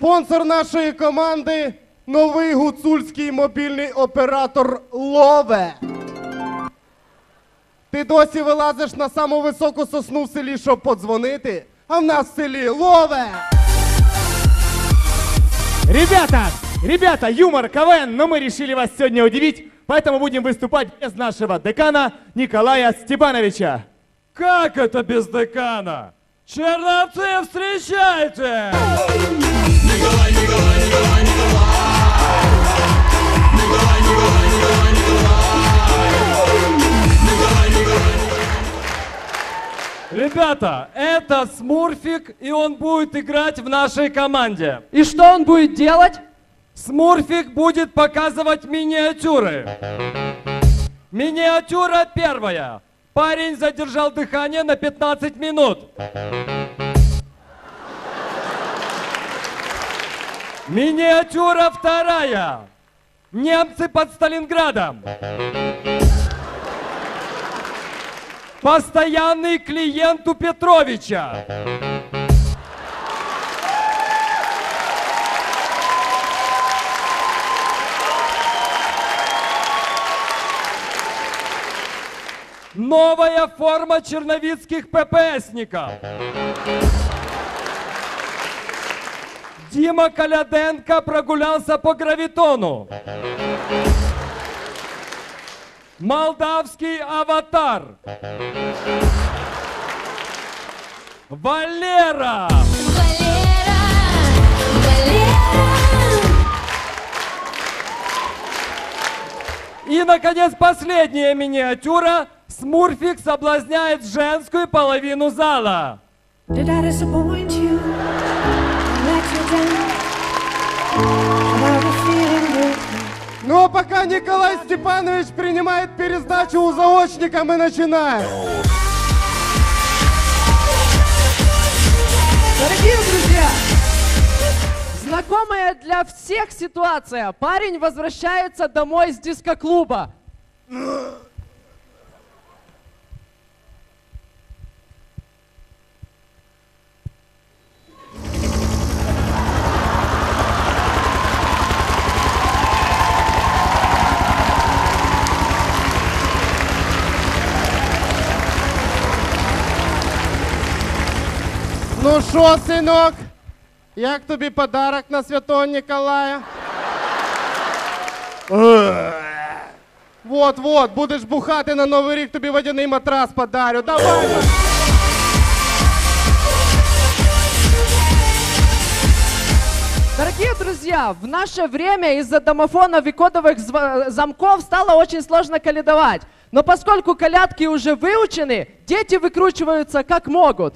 спонсор нашої команди новий гуцульський мобільний оператор Лове. Ти досі вилазиш на саму високу сосну в селі, щоб подзвонити, а в нас в селі Лове. Ребята, ребята, юмор, КВН, но мы решили вас сегодня удивить, поэтому будем выступать без нашего декана Николая Степановича. Как это без декана? Черновцы, встречайте! Ребята, это Смурфик, и он будет играть в нашей команде. И что он будет делать? Смурфик будет показывать миниатюры. Миниатюра первая. Парень задержал дыхание на 15 минут. Миниатюра вторая. Немцы под Сталинградом. Постоянный клиент у Петровича. Новая форма черновицких ППСников. Дима Коляденко прогулялся по гравитону. Молдавский аватар. Валера. Валера, Валера. И, наконец, последняя миниатюра. Смурфик соблазняет женскую половину зала. Did I disappoint you? Ну а пока Николай Степанович принимает пересдачу у заочника, мы начинаем. Дорогие друзья, знакомая для всех ситуация. Парень возвращается домой с дискоклуба. Ну що, синок? Як тобі подарок на Святого Ніколая? Вот, вот, будеш бухати на Новий рік, тобі водяний матрас подарю. Давай! Дорогие друзья, в наше время из-за домофонов и кодовых зва- замков стало очень сложно калядовать. Но поскольку колядки уже выучены, дети выкручиваются как могут.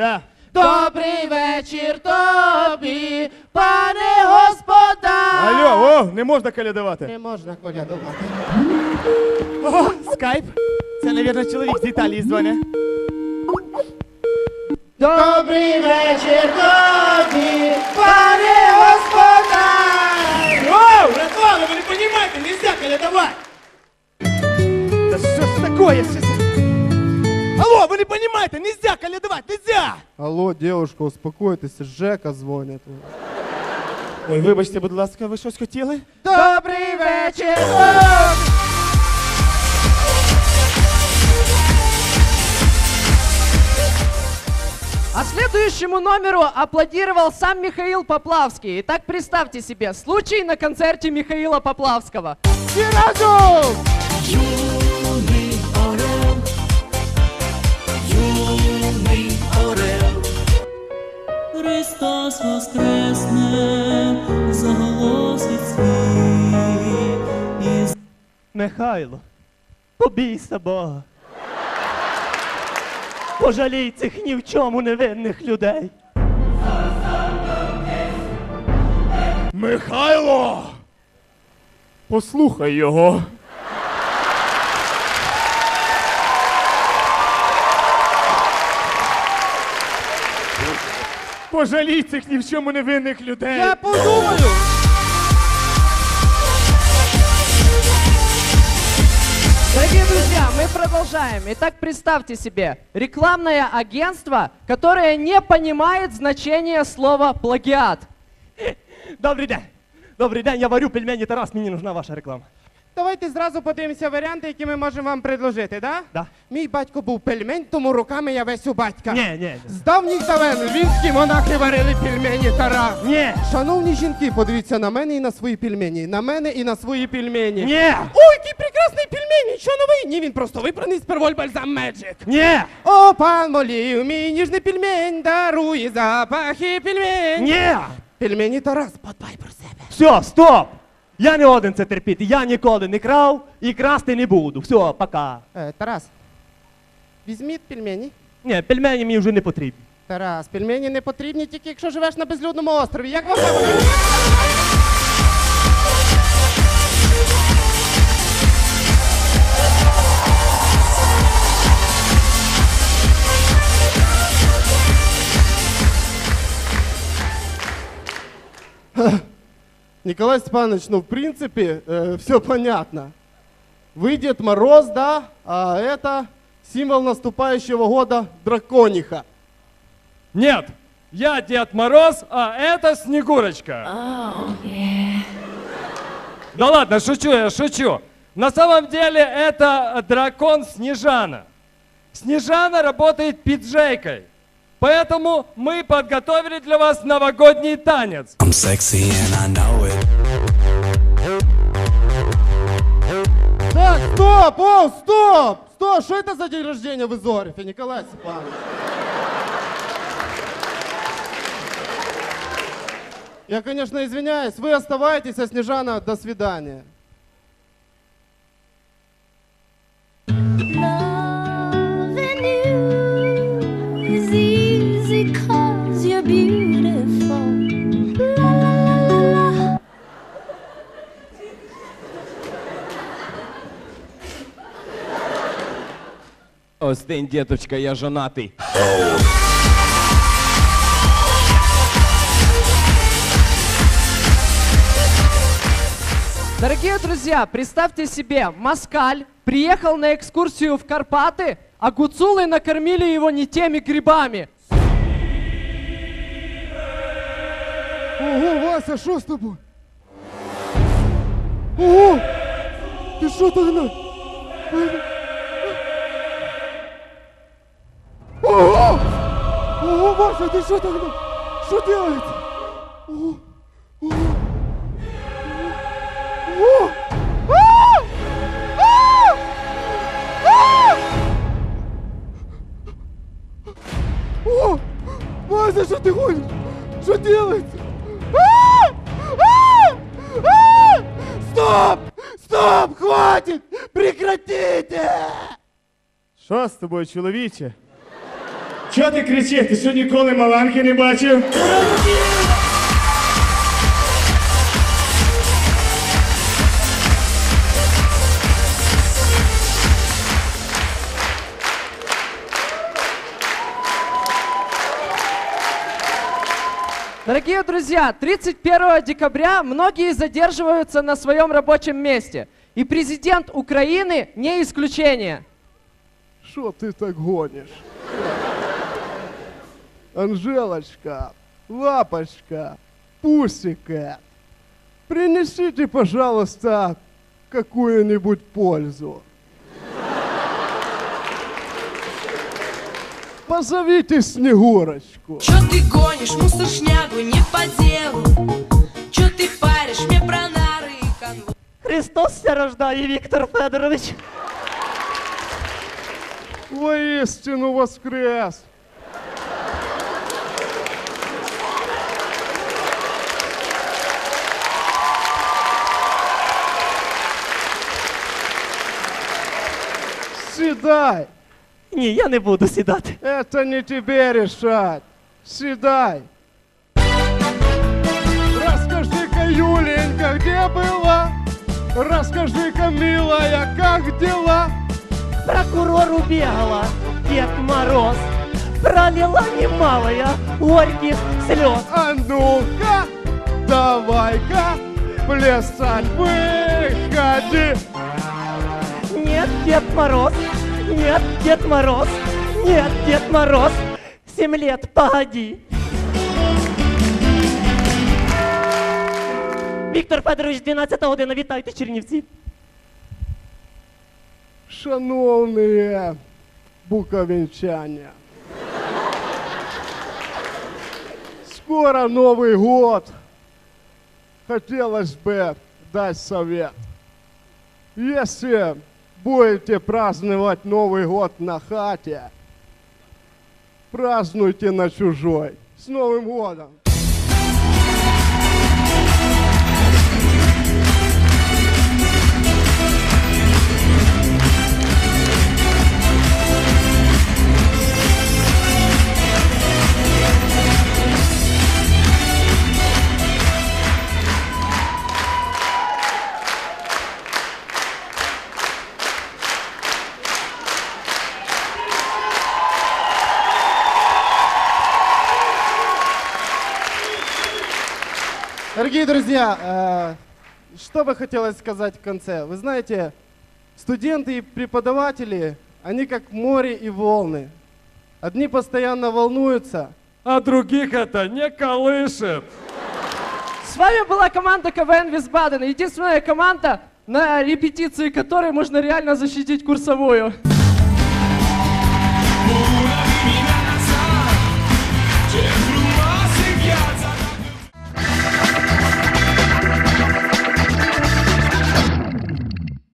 Да. Добрий вечір тобі, пане господа. Алло, о, не можна колядувати. Не можна колядувати. О, скайп. Це, мабуть, чоловік з Італії дзвоне. Добрий вечір тобі, пане господа. О, братва, ви не розумієте, нельзя колядувати. Да що ж такое? Що? Алло, ви не розумієте, нельзя колядувати, нельзя! Алло, девушка, успокойтеся, Жека дзвонить. Ой, вибачте, будь ласка, ви щось хотіли? Добрий вечір. А следующему номеру аплодировал сам Михаил Поплавский. Итак, представьте себе, случай на концерте Михаила Поплавского. Христос воскресне, заголосить світ і Михайло, побійся Бога. Пожалій цих ні в чому невинних людей. Михайло! Послухай його. Пожалій цих ні в чому невинних людей. Я подумаю! Дорогие друзья, мы продолжаем. Итак, представьте себе, рекламное агентство, которое не понимает значение слова плагиат. Добрий день. Добрий день, я варю пельмені Тарас, мені нужна ваша реклама. Давайте зразу подивимося варіанти, які ми можемо вам предложити, да? Да. Мій батько був пельмень, тому руками я весь у батька. Ні, ні, З давніх давен львівські монахи варили пельмені Тарас. ні. Шановні жінки, подивіться на мене і на свої пельмені. На мене і на свої пельмені. Ні. Ой, який прекрасний пельмень! Що новий? Ні, він просто випраний з перволь бальзам Magic. Ні. О, пан молів, мій ніжний пельмень дарує запахи пельмень. Ні. Пельмені Тарас, подбай про себе. Все, стоп! Я не один це терпіти. Я ніколи не крав і красти не буду. Все, пока. Е, Тарас, візьміть пельмені. Ні, пельмені мені вже не потрібні. Тарас, пельмені не потрібні тільки якщо живеш на безлюдному острові. Як вам це? Николай Степанович, ну в принципе все понятно. Вы Дед Мороз, да, а это символ наступающего года дракониха. Нет, я Дед Мороз, а это Снегурочка. Да ладно, шучу я, шучу. На самом деле это дракон Снежана. Снежана работает пиджейкой. Поэтому мы подготовили для вас новогодний танец. I'm sexy and I know Так, стоп, о, стоп, стоп, что это за день рождения в Изорифе, Николай Степанович? Я, конечно, извиняюсь, вы оставайтесь, а Снежана, до свидания. Остынь, деточка, я женатый. Дорогие друзья, представьте себе, Москаль приехал на экскурсию в Карпаты, а гуцулы накормили его не теми грибами. Ого, Вася, что с тобой? Ого, ты что тогда? Вася, ты что тогда? Что делаете? Ого, ого, ого! А! А! А! О! Вася, что ты ходишь? Что делается? А! А! А! Стоп! Стоп! Хватит! Прекратите! Що з тобою, чоловіче? Чого ти кричиш? Ти що ніколи маланки не бачив? Дорогие друзья, 31 декабря многие задерживаются на своем рабочем месте. И президент Украины не исключение. Что ты так гонишь? Анжелочка, лапочка, пусика, принесите, пожалуйста, какую-нибудь пользу. Позовите Снегурочку. Чё ты гонишь, мусоршнягу, не по делу? Чё ты паришь мне про нары и конвой? Христос ся рождає, Віктор Федорович. Воистину воскрес! Седай! Ні, я не буду сідати. Это не тебе решать. Седай. Расскажи-ка, Юленька, где была? Расскажи-ка, милая, как дела? Прокурору бегала Дед Мороз. Пролила немалая горьких слез. А ну-ка, давай-ка, плясать выходи. Нет, Дед Мороз. Нет, Дед Мороз. Нет, Дед Мороз. Семь лет, погоди. Віктор Федорович, 12 година, вітайте, Чернівці. Шановні буковинчане, скоро Новый год. Хотелось бы дать совет. Если будете праздновать Новый год на хате, празднуйте на чужой. С Новым годом! Дорогие друзья, э, что бы хотелось сказать в конце? Вы знаете, студенты и преподаватели, они как море и волны. Одни постоянно волнуются, А других это не колышет. С вами была команда КВН Висбаден. Единственная команда, на репетиции которой можно реально защитить курсовую.